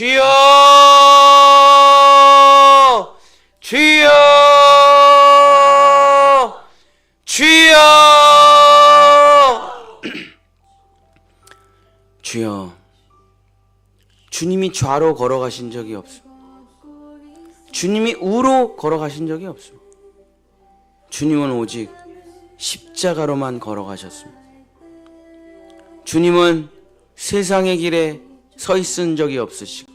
주여 주여 주여. 주여 주님이 좌로 걸어가신 적이 없어 주님이 우로 걸어가신 적이 없어 주님은 오직 십자가로만 걸어가셨습니다 주님은 세상의 길에 서 있은 적이 없으시고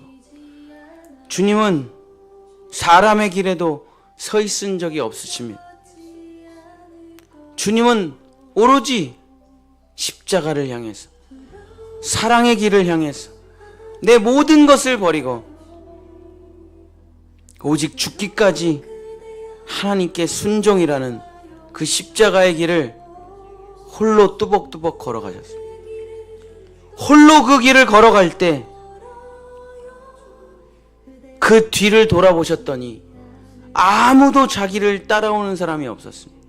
주님은 사람의 길에도 서 있은 적이 없으십니다. 주님은 오로지 십자가를 향해서 사랑의 길을 향해서 내 모든 것을 버리고 오직 죽기까지 하나님께 순종이라는 그 십자가의 길을 홀로 뚜벅뚜벅 걸어가셨습니다. 홀로 그 길을 걸어갈 때 그 뒤를 돌아보셨더니 아무도 자기를 따라오는 사람이 없었습니다.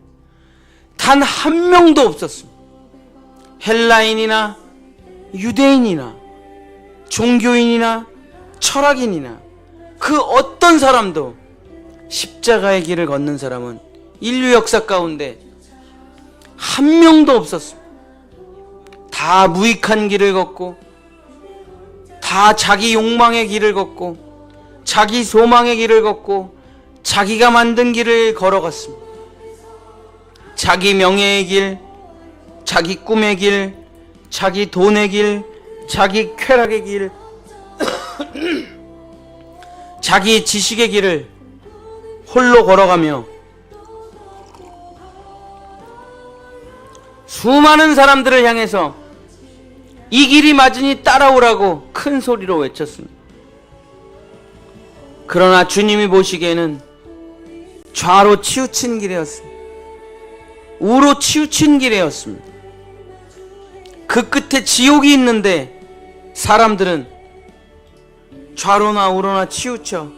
단 한 명도 없었습니다. 헬라인이나 유대인이나 종교인이나 철학인이나 그 어떤 사람도 십자가의 길을 걷는 사람은 인류 역사 가운데 한 명도 없었습니다. 다 무익한 길을 걷고 다 자기 욕망의 길을 걷고 자기 소망의 길을 걷고 자기가 만든 길을 걸어갔습니다. 자기 명예의 길, 자기 꿈의 길, 자기 돈의 길, 자기 쾌락의 길, 자기 지식의 길을 홀로 걸어가며 수많은 사람들을 향해서 이 길이 맞으니 따라오라고 큰 소리로 외쳤습니다. 그러나 주님이 보시기에는 좌로 치우친 길이었습니다. 우로 치우친 길이었습니다. 그 끝에 지옥이 있는데 사람들은 좌로나 우로나 치우쳐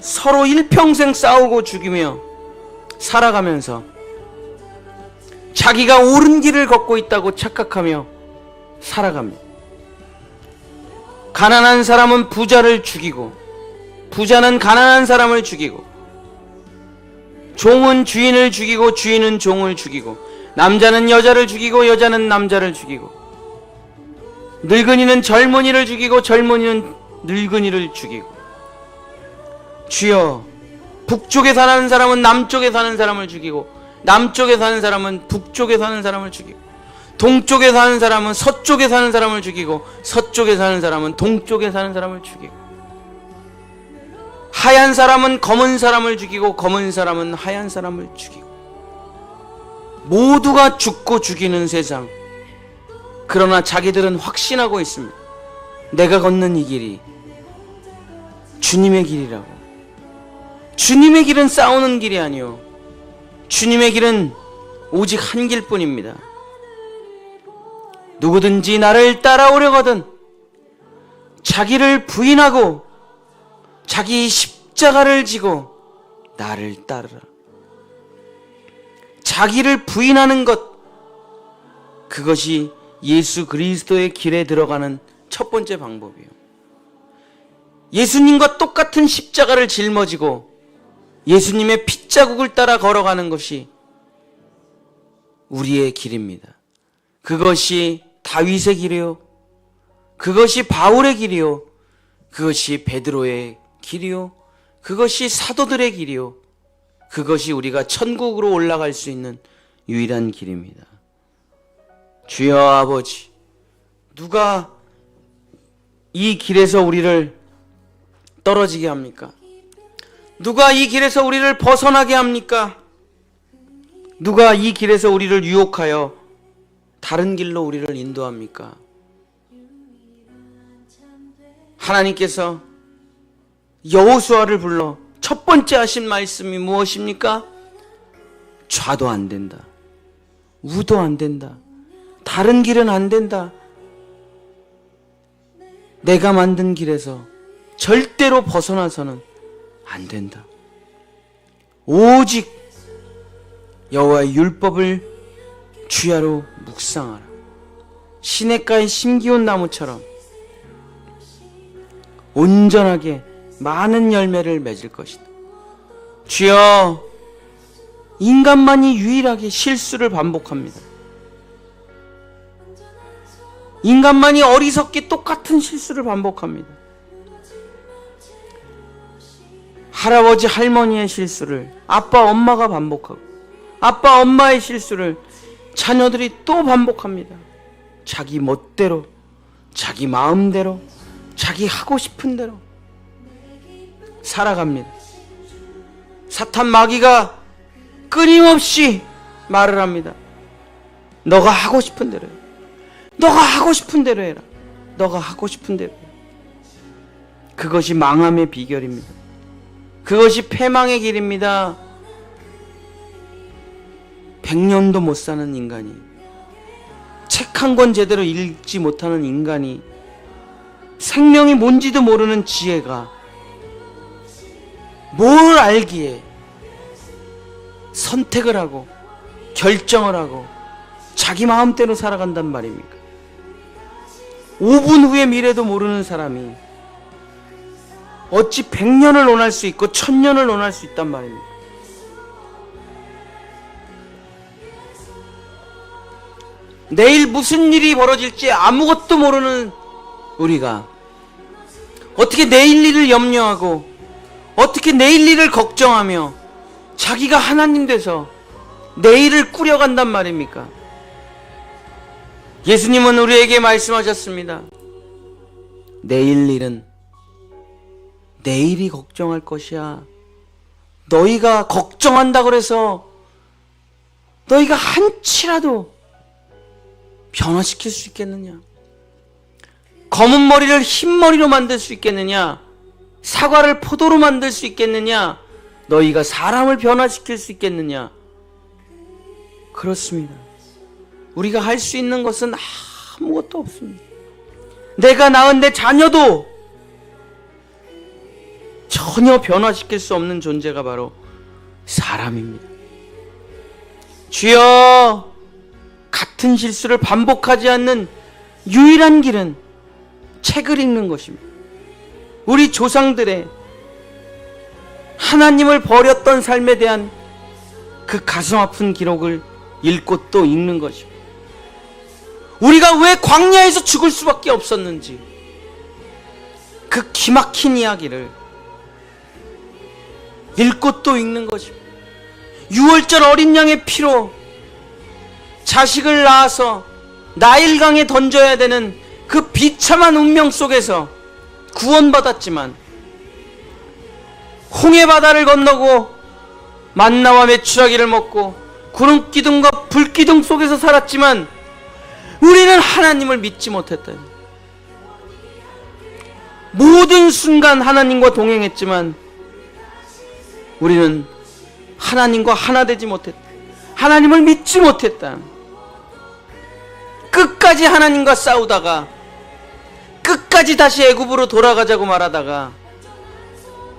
서로 일평생 싸우고 죽이며 살아가면서 자기가 옳은 길을 걷고 있다고 착각하며 살아갑니다. 가난한 사람은 부자를 죽이고 부자는 가난한 사람을 죽이고 종은 주인을 죽이고 주인은 종을 죽이고 남자는 여자를 죽이고 여자는 남자를 죽이고 늙은이는 젊은이를 죽이고 젊은이는 늙은이를 죽이고 주여 북쪽에 사는 사람은 남쪽에 사는 사람을 죽이고 남쪽에 사는 사람은 북쪽에 사는 사람을 죽이고 동쪽에 사는 사람은 서쪽에 사는 사람을 죽이고 서쪽에 사는 사람은 동쪽에 사는 사람을 죽이고. 하얀 사람은 검은 사람을 죽이고 검은 사람은 하얀 사람을 죽이고. 모두가 죽고 죽이는 세상. 그러나 자기들은 확신하고 있습니다. 내가 걷는 이 길이 주님의 길이라고. 주님의 길은 싸우는 길이 아니요 주님의 길은 오직 한 길뿐입니다 누구든지 나를 따라오려거든 자기를 부인하고 자기 십자가를 지고 나를 따르라. 자기를 부인하는 것 그것이 예수 그리스도의 길에 들어가는 첫 번째 방법이에요. 예수님과 똑같은 십자가를 짊어지고 예수님의 핏자국을 따라 걸어가는 것이 우리의 길입니다. 그것이 다윗의 길이요. 그것이 바울의 길이요. 그것이 베드로의 길이요. 그것이 사도들의 길이요. 그것이 우리가 천국으로 올라갈 수 있는 유일한 길입니다. 주여 아버지, 누가 이 길에서 우리를 떨어지게 합니까? 누가 이 길에서 우리를 벗어나게 합니까? 누가 이 길에서 우리를 유혹하여 다른 길로 우리를 인도합니까? 하나님께서 여호수아를 불러 첫 번째 하신 말씀이 무엇입니까? 좌도 안 된다. 우도 안 된다. 다른 길은 안 된다. 내가 만든 길에서 절대로 벗어나서는 안 된다. 오직 여호와의 율법을 주야로 묵상하라. 시냇가의 심기온 나무처럼 온전하게 많은 열매를 맺을 것이다. 주여, 인간만이 유일하게 실수를 반복합니다. 인간만이 어리석게 똑같은 실수를 반복합니다. 할아버지 할머니의 실수를 아빠 엄마가 반복하고 아빠 엄마의 실수를 자녀들이 또 반복합니다. 자기 멋대로 자기 마음대로 자기 하고 싶은 대로 살아갑니다. 사탄 마귀가 끊임없이 말을 합니다. 너가 하고 싶은 대로 해. 너가 하고 싶은 대로 해라. 너가 하고 싶은 대로 해. 그것이 망함의 비결입니다. 그것이 패망의 길입니다. 백년도 못 사는 인간이 책 한 권 제대로 읽지 못하는 인간이 생명이 뭔지도 모르는 지혜가 뭘 알기에 선택을 하고 결정을 하고 자기 마음대로 살아간단 말입니까? 5분 후의 미래도 모르는 사람이 어찌 100년을 논할 수 있고 1000년을 논할 수 있단 말입니까? 내일 무슨 일이 벌어질지 아무것도 모르는 우리가 어떻게 내일 일을 염려하고 어떻게 내일 일을 걱정하며 자기가 하나님 돼서 내일을 꾸려간단 말입니까? 예수님은 우리에게 말씀하셨습니다. 내일 일은 내일이 걱정할 것이야. 너희가 걱정한다 그래서 너희가 한치라도 변화시킬 수 있겠느냐? 검은 머리를 흰 머리로 만들 수 있겠느냐? 사과를 포도로 만들 수 있겠느냐? 너희가 사람을 변화시킬 수 있겠느냐? 그렇습니다. 우리가 할 수 있는 것은 아무것도 없습니다. 내가 낳은 내 자녀도 전혀 변화시킬 수 없는 존재가 바로 사람입니다. 주여, 같은 실수를 반복하지 않는 유일한 길은 책을 읽는 것입니다. 우리 조상들의 하나님을 버렸던 삶에 대한 그 가슴 아픈 기록을 읽고 또 읽는 것입니다. 우리가 왜 광야에서 죽을 수밖에 없었는지 그 기막힌 이야기를 읽고 또 읽는 것입니다. 6월절 어린 양의 피로 자식을 낳아서 나일강에 던져야 되는 그 비참한 운명 속에서 구원받았지만 홍해 바다를 건너고 만나와 메추라기를 먹고 구름 기둥과 불 기둥 속에서 살았지만 우리는 하나님을 믿지 못했다. 모든 순간 하나님과 동행했지만 우리는 하나님과 하나 되지 못했다. 하나님을 믿지 못했다. 끝까지 하나님과 싸우다가 끝까지 다시 애굽으로 돌아가자고 말하다가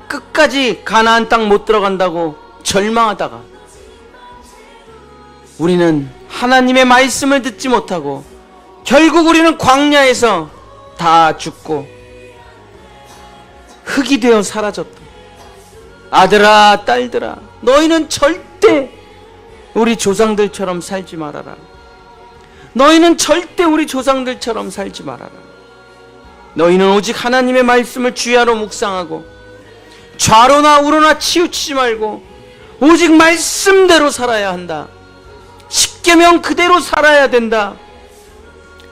끝까지 가나안 땅 못 들어간다고 절망하다가 우리는 하나님의 말씀을 듣지 못하고 결국 우리는 광야에서 다 죽고 흙이 되어 사라졌다. 아들아, 딸들아, 너희는 절대 우리 조상들처럼 살지 말아라. 너희는 절대 우리 조상들처럼 살지 말아라. 너희는 오직 하나님의 말씀을 주야로 묵상하고 좌로나 우로나 치우치지 말고 오직 말씀대로 살아야 한다. 십계명 그대로 살아야 된다.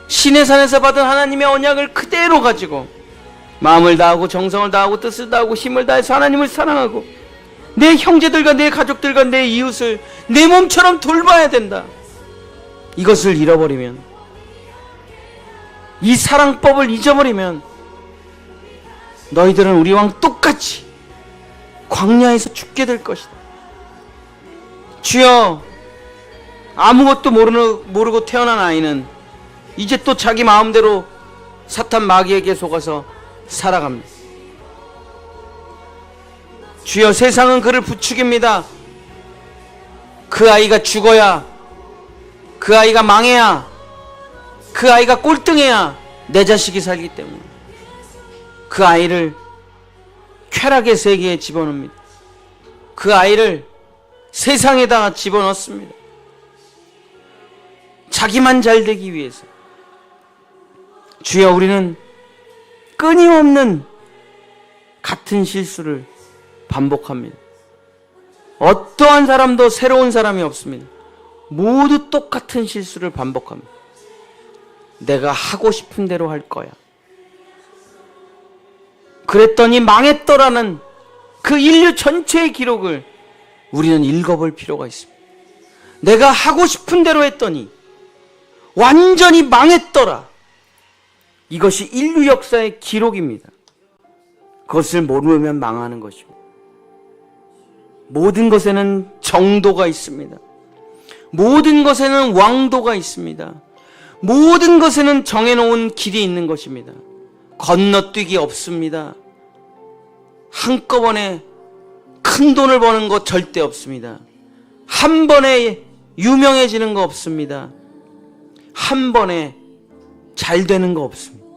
신의 산에서 받은 하나님의 언약을 그대로 가지고 마음을 다하고 정성을 다하고 뜻을 다하고 힘을 다해서 하나님을 사랑하고 내 형제들과 내 가족들과 내 이웃을 내 몸처럼 돌봐야 된다. 이것을 잃어버리면 이 사랑법을 잊어버리면 너희들은 우리와 똑같이 광야에서 죽게 될 것이다. 주여 아무것도 모르는, 모르고 태어난 아이는 이제 또 자기 마음대로 사탄 마귀에게 속아서 살아갑니다. 주여 세상은 그를 부추깁니다. 그 아이가 죽어야 그 아이가 망해야 그 아이가 꼴등해야 내 자식이 살기 때문에 그 아이를 쾌락의 세계에 집어넣습니다. 그 아이를 세상에다가 집어넣습니다. 자기만 잘 되기 위해서. 주여 우리는 끊임없는 같은 실수를 반복합니다. 어떠한 사람도 새로운 사람이 없습니다. 모두 똑같은 실수를 반복합니다. 내가 하고 싶은 대로 할 거야. 그랬더니 망했더라는 그 인류 전체의 기록을 우리는 읽어볼 필요가 있습니다. 내가 하고 싶은 대로 했더니 완전히 망했더라. 이것이 인류 역사의 기록입니다. 그것을 모르면 망하는 것입니다. 모든 것에는 정도가 있습니다. 모든 것에는 왕도가 있습니다. 모든 것에는 정해놓은 길이 있는 것입니다. 건너뛰기 없습니다. 한꺼번에 큰 돈을 버는 것 절대 없습니다. 한 번에 유명해지는 거 없습니다. 한 번에 잘 되는 거 없습니다.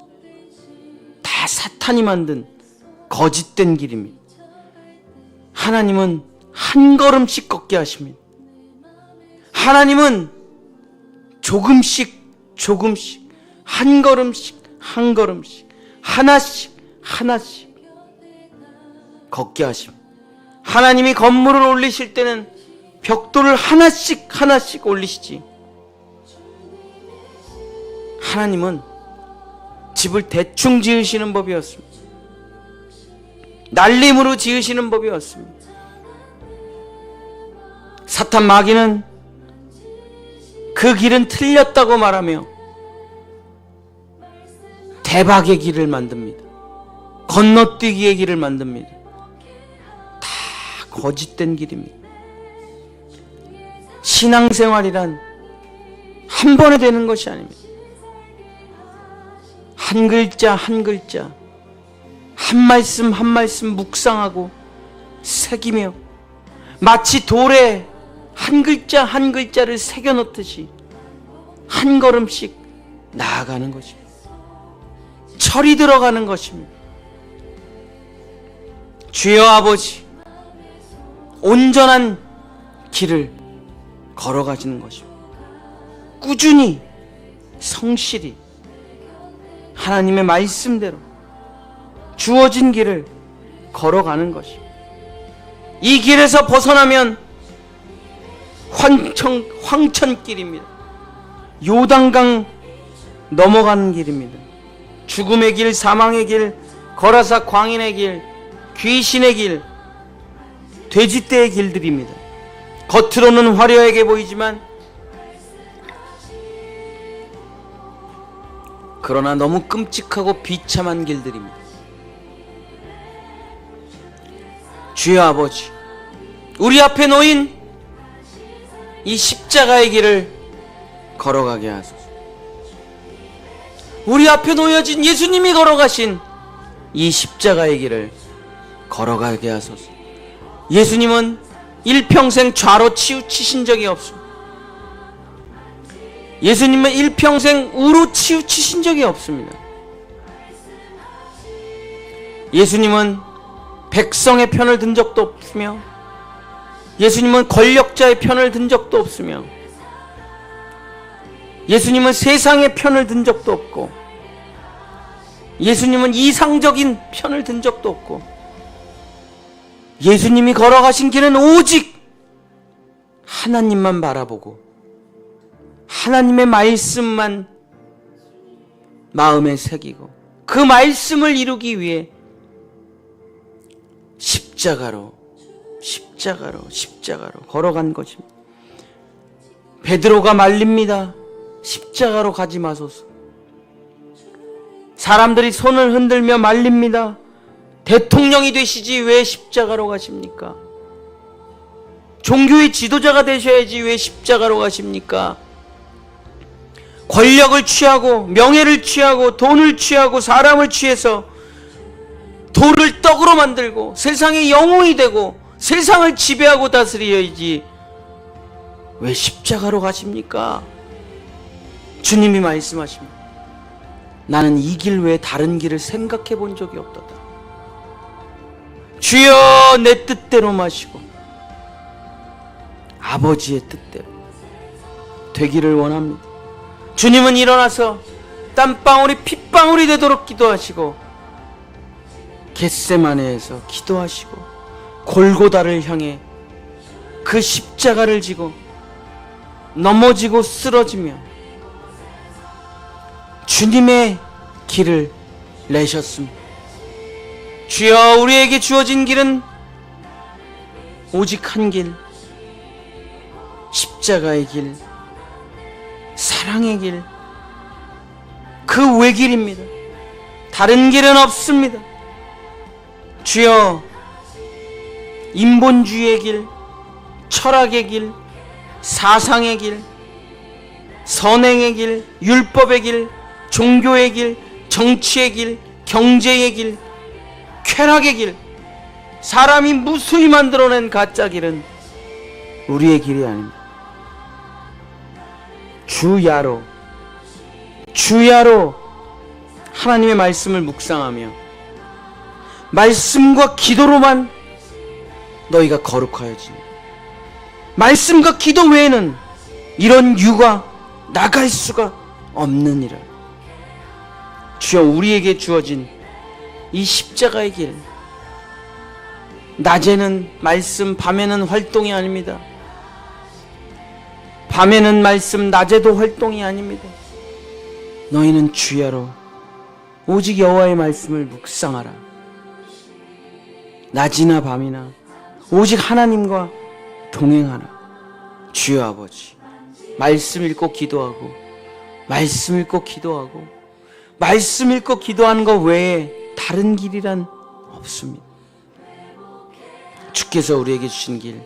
다 사탄이 만든 거짓된 길입니다. 하나님은 한 걸음씩 걷게 하십니다. 하나님은 조금씩 조금씩 한 걸음씩 한 걸음씩 하나씩 하나씩 걷게 하십니다. 하나님이 건물을 올리실 때는 벽돌을 하나씩 하나씩 올리시지. 하나님은 집을 대충 지으시는 법이 었습니다. 날림으로 지으시는 법이 었습니다. 사탄 마귀는 그 길은 틀렸다고 말하며 대박의 길을 만듭니다. 건너뛰기의 길을 만듭니다. 다 거짓된 길입니다. 신앙생활이란 한 번에 되는 것이 아닙니다. 한 글자 한 글자 한 말씀 한 말씀 묵상하고 새기며 마치 돌에 한 글자 한 글자를 새겨 놓듯이 한 걸음씩 나아가는 것입니다. 철이 들어가는 것입니다. 주여 아버지 온전한 길을 걸어가시는 것입니다. 꾸준히 성실히 하나님의 말씀대로 주어진 길을 걸어가는 것입니다. 이 길에서 벗어나면 황천, 황천길입니다. 요단강 넘어가는 길입니다. 죽음의 길, 사망의 길, 거라사 광인의 길, 귀신의 길, 돼지떼의 길들입니다. 겉으로는 화려하게 보이지만 그러나 너무 끔찍하고 비참한 길들입니다. 주여 아버지, 우리 앞에 놓인 이 십자가의 길을 걸어가게 하소서. 우리 앞에 놓여진 예수님이 걸어가신 이 십자가의 길을 걸어가게 하소서. 예수님은 일평생 좌로 치우치신 적이 없습니다. 예수님은 일평생 우로 치우치신 적이 없습니다. 예수님은 백성의 편을 든 적도 없으며 예수님은 권력자의 편을 든 적도 없으며 예수님은 세상의 편을 든 적도 없고 예수님은 이상적인 편을 든 적도 없고 예수님이 걸어가신 길은 오직 하나님만 바라보고 하나님의 말씀만 마음에 새기고 그 말씀을 이루기 위해 십자가로 십자가로 십자가로 걸어간 것입니다. 베드로가 말립니다. 십자가로 가지 마소서. 사람들이 손을 흔들며 말립니다. 대통령이 되시지 왜 십자가로 가십니까? 종교의 지도자가 되셔야지 왜 십자가로 가십니까? 권력을 취하고 명예를 취하고 돈을 취하고 사람을 취해서 돌을 떡으로 만들고 세상의 영웅이 되고 세상을 지배하고 다스려야지 왜 십자가로 가십니까? 주님이 말씀하십니다. 나는 이 길 외에 다른 길을 생각해 본 적이 없도다. 주여 내 뜻대로 마시고 아버지의 뜻대로 되기를 원합니다. 주님은 일어나서 땀방울이 핏방울이 되도록 기도하시고 겟세마네에서 기도하시고 골고다를 향해 그 십자가를 지고 넘어지고 쓰러지며 주님의 길을 내셨습니다. 주여 우리에게 주어진 길은 오직 한 길, 십자가의 길, 사랑의 길, 그 외길입니다. 다른 길은 없습니다. 주여, 인본주의의 길, 철학의 길, 사상의 길, 선행의 길, 율법의 길, 종교의 길, 정치의 길, 경제의 길, 쾌락의 길, 사람이 무수히 만들어낸 가짜 길은 우리의 길이 아닙니다. 주야로, 주야로 하나님의 말씀을 묵상하며 말씀과 기도로만 너희가 거룩하여지. 말씀과 기도 외에는 이런 유가 나갈 수가 없느니라. 주여 우리에게 주어진 이 십자가의 길. 낮에는 말씀, 밤에는 활동이 아닙니다. 밤에는 말씀, 낮에도 활동이 아닙니다. 너희는 주야로 오직 여호와의 말씀을 묵상하라. 낮이나 밤이나 오직 하나님과 동행하라. 주여 아버지, 말씀 읽고 기도하고, 말씀 읽고 기도하고, 말씀 읽고 기도하는 것 외에 다른 길이란 없습니다. 주께서 우리에게 주신 길.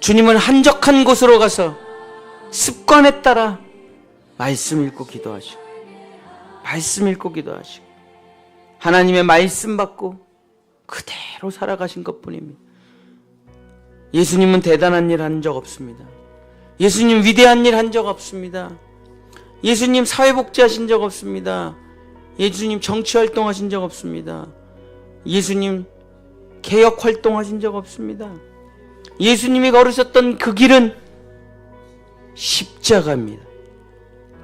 주님은 한적한 곳으로 가서 습관에 따라 말씀 읽고 기도하시고, 말씀 읽고 기도하시고, 하나님의 말씀 받고 그대로 살아가신 것 뿐입니다. 예수님은 대단한 일 한 적 없습니다. 예수님 위대한 일 한 적 없습니다. 예수님 사회복지 하신 적 없습니다. 예수님 정치 활동 하신 적 없습니다. 예수님 개혁 활동 하신 적 없습니다. 예수님이 걸으셨던 그 길은 십자가입니다.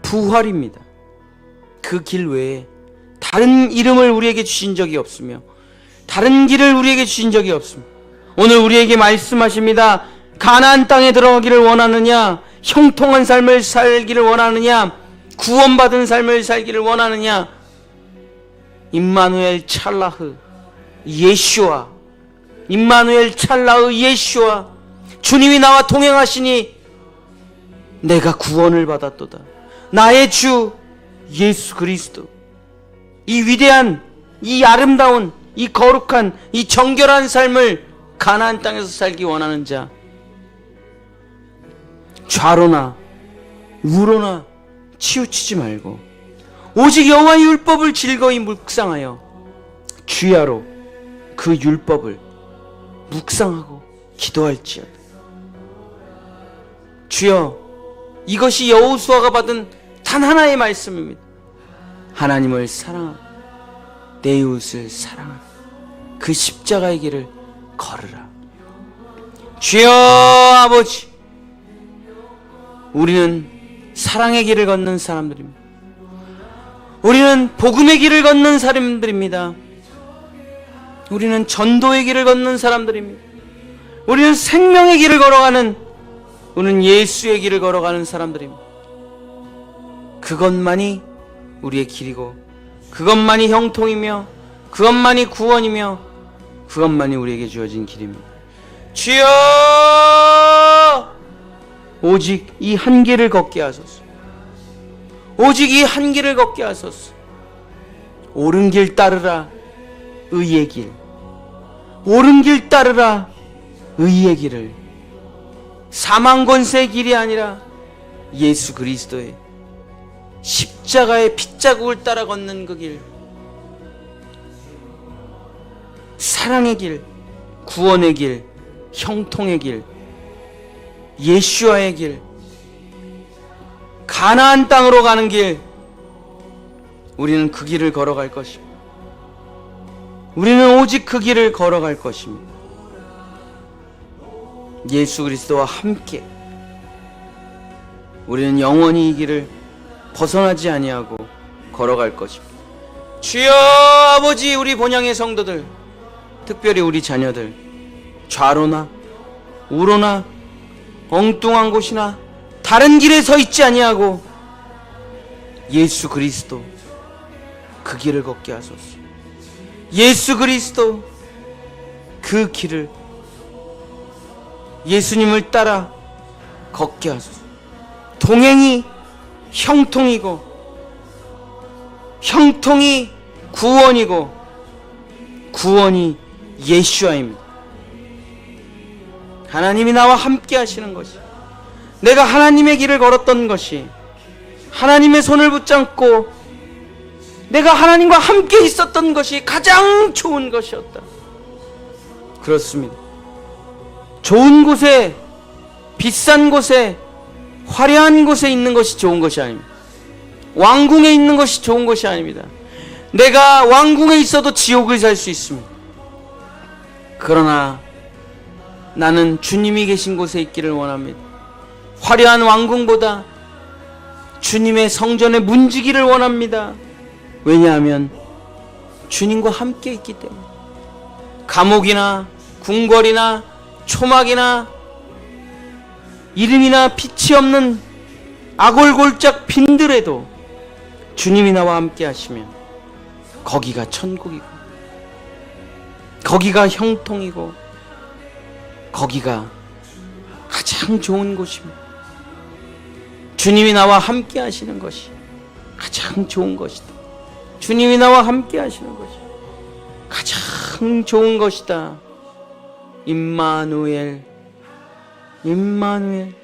부활입니다. 그 길 외에 다른 이름을 우리에게 주신 적이 없으며 다른 길을 우리에게 주신 적이 없습니다. 오늘 우리에게 말씀하십니다. 가나안 땅에 들어가기를 원하느냐? 형통한 삶을 살기를 원하느냐? 구원받은 삶을 살기를 원하느냐? 임마누엘 찰라흐 예슈아 임마누엘 찰라흐 예슈아 주님이 나와 동행하시니 내가 구원을 받았도다. 나의 주 예수 그리스도 이 위대한 이 아름다운 이 거룩한 이 정결한 삶을 가나안 땅에서 살기 원하는 자 좌로나 우로나 치우치지 말고 오직 여호와의 율법을 즐거이 묵상하여 주야로 그 율법을 묵상하고 기도할지어다. 주여 이것이 여호수아가 받은 단 하나의 말씀입니다. 하나님을 사랑하고 내 이웃을 사랑하고 그 십자가의 길을 걸으라. 주여 아버지 우리는 사랑의 길을 걷는 사람들입니다. 우리는 복음의 길을 걷는 사람들입니다. 우리는 전도의 길을 걷는 사람들입니다. 우리는 생명의 길을 걸어가는 우리는 예수의 길을 걸어가는 사람들입니다. 그것만이 우리의 길이고 그것만이 형통이며 그것만이 구원이며 그것만이 우리에게 주어진 길입니다. 주여 오직 이 한 길을 걷게 하소서. 오직 이 한 길을 걷게 하소서. 옳은 길 따르라 의의 길. 옳은 길 따르라 의의 길을. 사망 권세의 길이 아니라 예수 그리스도의 십자가의 핏자국을 따라 걷는 그 길. 사랑의 길, 구원의 길, 형통의 길, 예슈아의 길, 가나안 땅으로 가는 길, 우리는 그 길을 걸어갈 것입니다. 우리는 오직 그 길을 걸어갈 것입니다. 예수 그리스도와 함께 우리는 영원히 이 길을 벗어나지 아니하고 걸어갈 것입니다. 주여 아버지 우리 본향의 성도들 특별히 우리 자녀들 좌로나 우로나 엉뚱한 곳이나 다른 길에 서 있지 아니하고 예수 그리스도 그 길을 걷게 하소서. 예수 그리스도 그 길을 예수님을 따라 걷게 하소서. 동행이 형통이고 형통이 구원이고 구원이 예수아입니다. 하나님이 나와 함께 하시는 것이 내가 하나님의 길을 걸었던 것이 하나님의 손을 붙잡고 내가 하나님과 함께 있었던 것이 가장 좋은 것이었다. 그렇습니다. 좋은 곳에 비싼 곳에 화려한 곳에 있는 것이 좋은 것이 아닙니다. 왕궁에 있는 것이 좋은 것이 아닙니다. 내가 왕궁에 있어도 지옥을 살 수 있습니다. 그러나 나는 주님이 계신 곳에 있기를 원합니다. 화려한 왕궁보다 주님의 성전에 문지기를 원합니다. 왜냐하면 주님과 함께 있기 때문에 감옥이나 궁궐이나 초막이나 이름이나 빛이 없는 아골골짝 빈들에도 주님이 나와 함께 하시면 거기가 천국이고 거기가 형통이고 거기가 가장 좋은 곳입니다. 주님이 나와 함께 하시는 것이 가장 좋은 것이다. 주님이 나와 함께 하시는 것이 가장 좋은 것이다. 임마누엘, 임마누엘.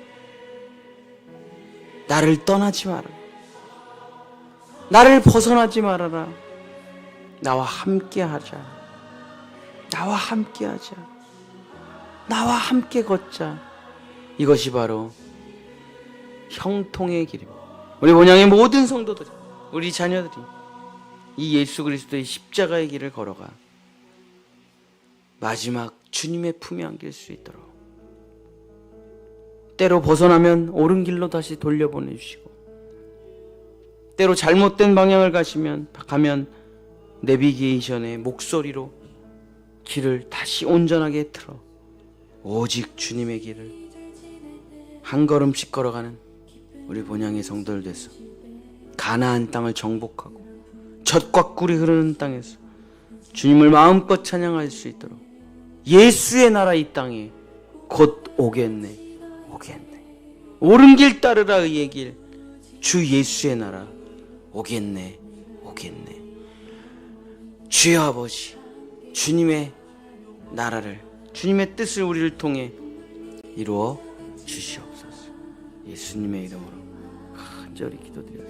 나를 떠나지 마라. 나를 벗어나지 말아라. 나와 함께 하자. 나와 함께 하자. 나와 함께 걷자. 이것이 바로 형통의 길입니다. 우리 본향의 모든 성도들이, 우리 자녀들이 이 예수 그리스도의 십자가의 길을 걸어가 마지막 주님의 품에 안길 수 있도록 때로 벗어나면 옳은 길로 다시 돌려보내 주시고 때로 잘못된 방향을 가시면 가면 내비게이션의 목소리로 길을 다시 온전하게 틀어 오직 주님의 길을 한 걸음씩 걸어가는 우리 본향의 성도들 돼서 가나안 땅을 정복하고 젖과 꿀이 흐르는 땅에서 주님을 마음껏 찬양할 수 있도록 예수의 나라 이 땅에 곧 오겠네 오겠네. 옳은 길 따르라 의의 길 주 예수의 나라 오겠네 오겠네. 주여 아버지 주님의 나라를 주님의 뜻을 우리를 통해 이루어 주시옵소서. 예수님의 이름으로 간절히 기도드렸습니다